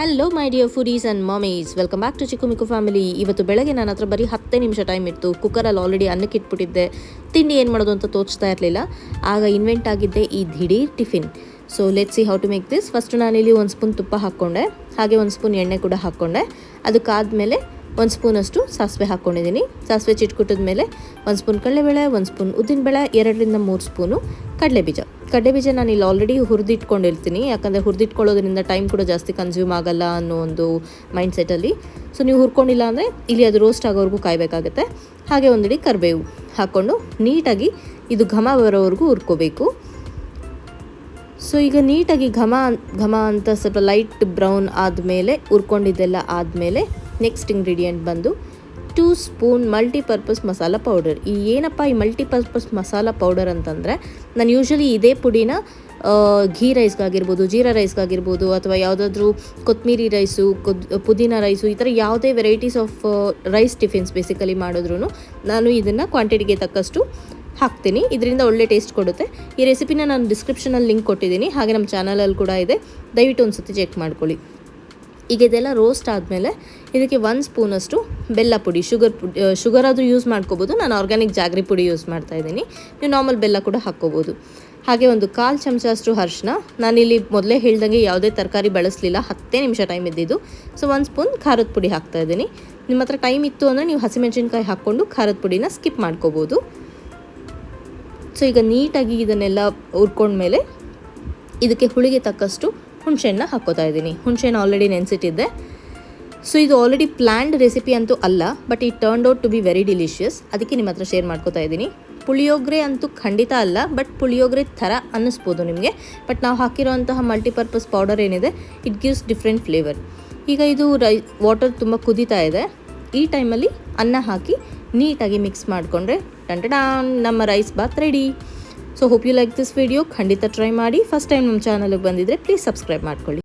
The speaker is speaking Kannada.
Hello my dear foodies and mommies welcome back to Chikku Mikku family ಇವತ್ತು ಬೆಳಗ್ಗೆ ನನ್ನ ಹತ್ರ ಬರೀ ಹತ್ತೇ ನಿಮಿಷ ಟೈಮ್ ಇತ್ತು. ಕುಕ್ಕರಲ್ಲಿ ಆಲ್ರೆಡಿ ಅನ್ನಕ್ಕೆ ಇಟ್ಬಿಟ್ಟಿದ್ದೆ. ತಿಂಡಿ ಏನು ಮಾಡೋದು ಅಂತ ತೋಚ್ತಾ ಇರಲಿಲ್ಲ. ಆಗ ಇನ್ವೆಂಟ್ ಆಗಿದ್ದೆ ಈ ದಿಢೀರ್ tiffin so let see how to make this first ನಾನಿಲ್ಲಿ ಒಂದು ಸ್ಪೂನ್ ತುಪ್ಪ ಹಾಕ್ಕೊಂಡೆ. ಹಾಗೆ ಒಂದು ಸ್ಪೂನ್ ಎಣ್ಣೆ ಕೂಡ ಹಾಕ್ಕೊಂಡೆ. ಅದಕ್ಕಾದಮೇಲೆ ಒಂದು ಸ್ಪೂನಷ್ಟು ಸಾಸಿವೆ ಹಾಕ್ಕೊಂಡಿದ್ದೀನಿ. ಸಾಸಿವೆ ಚಿಟ್ಕುಟ್ಟಿದ ಮೇಲೆ ಒಂದು ಸ್ಪೂನ್ ಕಡಲೆಬೇಳೆ, ಒಂದು ಸ್ಪೂನ್ ಉದ್ದಿನಬೇಳೆ ಎರಡರಿಂದ ಮೂರು ಸ್ಪೂನು ಕಡಲೆಬೀಜ ಕಡಲೆಬೀಜ ನಾನು ಇಲ್ಲಿ ಆಲ್ರೆಡಿ ಹುರಿದಿಟ್ಕೊಂಡಿರ್ತೀನಿ. ಯಾಕಂದರೆ ಹುರಿದಿಟ್ಕೊಳ್ಳೋದ್ರಿಂದ ಟೈಮ್ ಕೂಡ ಜಾಸ್ತಿ ಕನ್ಸ್ಯೂಮ್ ಆಗಲ್ಲ ಅನ್ನೋ ಒಂದು ಮೈಂಡ್ ಸೆಟಲ್ಲಿ ಸೊ ನೀವು ಹುರ್ಕೊಂಡಿಲ್ಲ ಅಂದರೆ ಇಲ್ಲಿ ಅದು ರೋಸ್ಟ್ ಆಗೋವರೆಗೂ ಕಾಯಬೇಕಾಗುತ್ತೆ. ಹಾಗೆ ಒಂದಿಡಿ ಕರಿಬೇವು ಹಾಕ್ಕೊಂಡು ನೀಟಾಗಿ ಇದು ಘಮ ಬರೋವರೆಗೂ ಹುರ್ಕೋಬೇಕು. ಸೊ ಈಗ ನೀಟಾಗಿ ಘಮ ಘಮ ಅಂತ ಸ್ವಲ್ಪ ಲೈಟ್ ಬ್ರೌನ್ ಆದಮೇಲೆ, ಹುರ್ಕೊಂಡಿದ್ದೆಲ್ಲ ಆದಮೇಲೆ ನೆಕ್ಸ್ಟ್ ಇಂಗ್ರೀಡಿಯೆಂಟ್ ಬಂದು two spoon multipurpose masala powder ಈ ಏನಪ್ಪ ಈ ಮಲ್ಟಿಪರ್ಪಸ್ ಮಸಾಲ ಪೌಡರ್ ಅಂತಂದರೆ, ನಾನು ಯೂಶ್ವಲಿ ಇದೇ ಪುಡಿನ ಘೀ ರೈಸ್ಗಾಗಿರ್ಬೋದು ಜೀರಾ ರೈಸ್ಗಾಗಿರ್ಬೋದು ಅಥವಾ ಯಾವುದಾದ್ರೂ ಕೊತ್ತಂಬರಿ ರೈಸು ಕೊದ್, ಪುದೀನ ರೈಸು ಈ ಥರ ಯಾವುದೇ varieties of rice tiffins basically ಮಾಡಿದ್ರೂ ನಾನು ಇದನ್ನು ಕ್ವಾಂಟಿಟಿಗೆ ತಕ್ಕಷ್ಟು ಹಾಕ್ತೀನಿ. ಇದರಿಂದ ಒಳ್ಳೆ ಟೇಸ್ಟ್ ಕೊಡುತ್ತೆ. ಈ ರೆಸಿಪಿನ ನಾನು ಡಿಸ್ಕ್ರಿಪ್ಷನಲ್ಲಿ ಲಿಂಕ್ ಕೊಟ್ಟಿದ್ದೀನಿ. ಹಾಗೆ ನಮ್ಮ ಚಾನಲಲ್ಲಿ ಕೂಡ ಇದೆ. ದಯವಿಟ್ಟು ಒಂದು ಸತಿ ಚೆಕ್ ಮಾಡ್ಕೊಳ್ಳಿ. ಈಗ ಇದೆಲ್ಲ ರೋಸ್ಟ್ ಆದಮೇಲೆ ಇದಕ್ಕೆ ಒಂದು ಸ್ಪೂನಷ್ಟು ಬೆಲ್ಲ ಪುಡಿ ಶುಗರ್ ಪುಡಿ ಶುಗರ್ ಆದರೂ ಯೂಸ್ ಮಾಡ್ಕೋಬೋದು. ನಾನು ಆರ್ಗ್ಯಾನಿಕ್ ಜಾಗ್ರಿ ಪುಡಿ ಯೂಸ್ ಮಾಡ್ತಾ ಇದ್ದೀನಿ. ನೀವು ನಾರ್ಮಲ್ ಬೆಲ್ಲ ಕೂಡ ಹಾಕ್ಕೋಬೋದು. ಹಾಗೆ ಒಂದು ಕಾಲು ಚಮಚ ಅಷ್ಟು ಅರ್ಶಿನ. ನಾನಿಲ್ಲಿ ಮೊದಲೇ ಹೇಳ್ದಂಗೆ ಯಾವುದೇ ತರಕಾರಿ ಬಳಸಲಿಲ್ಲ. ಹತ್ತೇ ನಿಮಿಷ ಟೈಮ್ ಇದ್ದಿದ್ದು. ಸೊ ಒಂದು ಸ್ಪೂನ್ ಖಾರದ ಪುಡಿ ಹಾಕ್ತಾ ಇದ್ದೀನಿ. ನಿಮ್ಮ ಹತ್ರ ಟೈಮ್ ಇತ್ತು ಅಂದರೆ ನೀವು ಹಸಿಮೆಣಸಿನ್ಕಾಯಿ ಹಾಕ್ಕೊಂಡು ಖಾರದ ಪುಡಿನ ಸ್ಕಿಪ್ ಮಾಡ್ಕೋಬೋದು. ಸೊ ಈಗ ನೀಟಾಗಿ ಇದನ್ನೆಲ್ಲ ಹುರ್ಕೊಂಡ್ಮೇಲೆ ಇದಕ್ಕೆ ಹುಳಿಗೆ ತಕ್ಕಷ್ಟು ಹುಣಸೆಹಣ್ಣ ಹಾಕೋತಾ ಇದ್ದೀನಿ. ಹುಣಸೆಹಣ್ಣು ಆಲ್ರೆಡಿ ನೆನೆಸಿಟ್ಟಿದ್ದೆ. ಸೊ ಇದು ಆಲ್ರೆಡಿ ಪ್ಲ್ಯಾಂಡ್ ರೆಸಿಪಿ ಅಂತೂ ಅಲ್ಲ ಬಟ್ ಈ turn out to be very delicious ಅದಕ್ಕೆ ನಿಮ್ಮ ಹತ್ರ ಶೇರ್ ಮಾಡ್ಕೋತಾ ಇದ್ದೀನಿ. ಪುಳಿಯೋಗರೆ ಅಂತೂ ಖಂಡಿತ ಅಲ್ಲ ಬಟ್ ಪುಳಿಯೋಗರೆ ಥರ ಅನ್ನಿಸ್ಬೋದು ನಿಮಗೆ. ಬಟ್ ನಾವು ಹಾಕಿರೋಂತಹ ಮಲ್ಟಿಪರ್ಪಸ್ ಪೌಡರ್ ಏನಿದೆ ಇಟ್ ಗಿವ್ಸ್ ಡಿಫ್ರೆಂಟ್ ಫ್ಲೇವರ್ ಈಗ ಇದು ರೈ ವಾಟರ್ ತುಂಬ ಕುದೀತಾ ಇದೆ. ಈ ಟೈಮಲ್ಲಿ ಅನ್ನ ಹಾಕಿ ನೀಟಾಗಿ ಮಿಕ್ಸ್ ಮಾಡಿಕೊಂಡ್ರೆ ಟಂಟಡಾನ್ ನಮ್ಮ rice bath ready so hope you like this video ಖಂಡಿತ ಟ್ರೈ ಮಾಡಿ. ಫಸ್ಟ್ ಟೈಮ್ ನಮ್ಮ ಚಾನಲ್ಗೆ ಬಂದಿದ್ದರೆ ಪ್ಲೀಸ್ ಸಬ್ಸ್ಕ್ರೈಬ್ ಮಾಡ್ಕೊಳ್ಳಿ.